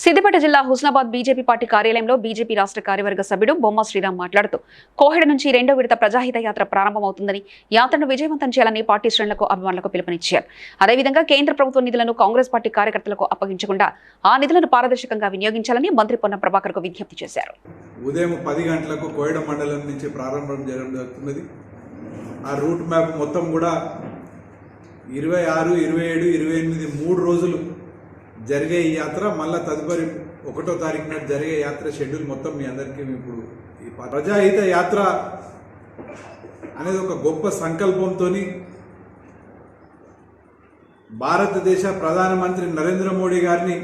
సిద్దిపేట జిల్లా Husnabad BJP party కార్యాలయంలో BJP రాష్ట్ర కార్యవర్గ సభ్యుడు బొమ్మ శ్రీరామ్ మాట్లాడుతూ కోహెడ నుంచి రెండో విడత ప్రజాహిత యాత్ర ప్రారంభమవుతుందని యాత్రను విజయవంతం చేయాలని పార్టీ శ్రేణులకు అభిమానులకు పిలుపునిచ్చారు. అదేవిధంగా కేంద్ర ప్రభుత్వ నిధులను కాంగ్రెస్ పార్టీ కార్యకర్తలకు అప్పగించకుండా ఆ నిధులను పారదర్శకంగా వినియోగించాలని మంత్రి పున్న ప్రభాకర్కు విజ్ఞప్తి చేశారు. ఉదయం పది గంటలకు కోయడ మండలం నుంచి ప్రారంభం చేయడం జరుగుతున్నది. ఆ రూట్ మ్యాప్ మొత్తం కూడా ఇరవై ఆరు ఇరవై ఏడు ఇరవై ఎనిమిది మూడు రోజులు జరిగే ఈ యాత్ర మళ్ళా తదుపరి ఒకటో తారీఖు నాడు జరిగే యాత్ర షెడ్యూల్ మొత్తం మీ అందరికీ ఇప్పుడు ఈ ప్రజాహిత యాత్ర అనేది ఒక గొప్ప సంకల్పంతో భారతదేశ ప్రధానమంత్రి నరేంద్ర మోడీ గారిని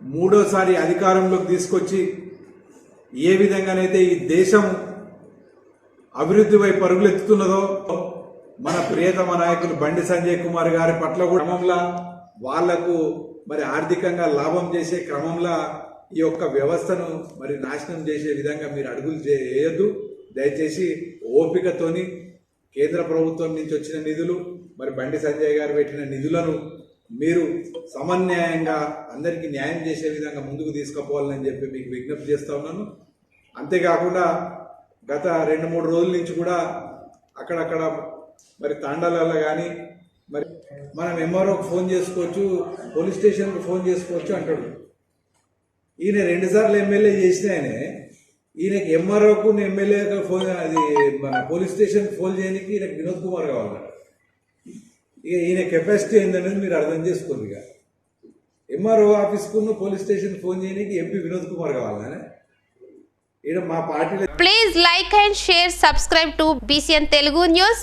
మూడోసారి అధికారంలోకి తీసుకొచ్చి ఏ విధంగానైతే ఈ దేశం అభివృద్ధి వైపు పరుగులెత్తుతున్నదో మన ప్రియతమ నాయకులు బండి సంజయ్ కుమార్ గారి పట్ల కూడా క్రమంలో వాళ్ళకు మరి ఆర్థికంగా లాభం చేసే క్రమంలో ఈ యొక్క వ్యవస్థను మరి నాశనం చేసే విధంగా మీరు అడుగులు చేయొద్దు. దయచేసి ఓపికతోని కేంద్ర ప్రభుత్వం నుంచి వచ్చిన నిధులు మరి బండి సంజయ్ గారు పెట్టిన నిధులను మీరు సమన్యాయంగా అందరికీ న్యాయం చేసే విధంగా ముందుకు తీసుకుపోవాలని చెప్పి మీకు విజ్ఞప్తి చేస్తూ ఉన్నాను. అంతేకాకుండా గత రెండు మూడు రోజుల నుంచి కూడా అక్కడక్కడ మరి తాండాలలో కానీ మరి మనం ఎంఆర్ఓకి ఫోన్ చేసుకోవచ్చు పోలీస్ స్టేషన్కి ఫోన్ చేసుకోవచ్చు అంటాడు. ఈయన రెండుసార్లు ఎమ్మెల్యే చేసిన ఆయనే ఈయనకి ఎంఆర్ఓకు ఎమ్మెల్యే ఫోన్ అది మన పోలీస్ స్టేషన్కి ఫోన్ చేయడానికి ఈయనకి వినోద్ కుమార్ కావాలి ఇక ఈయన కెపాసిటీ ఏందనేది మీరు అర్థం చేసుకోండి ఇక. ఎంఆర్ఓ ఆఫీస్కు పోలీస్ స్టేషన్ ఫోన్ చేయడానికి ఎంపీ వినోద్ కుమార్ కావాలనే. ఈయన మా పార్టీలో please like and share subscribe to BCN Telugu news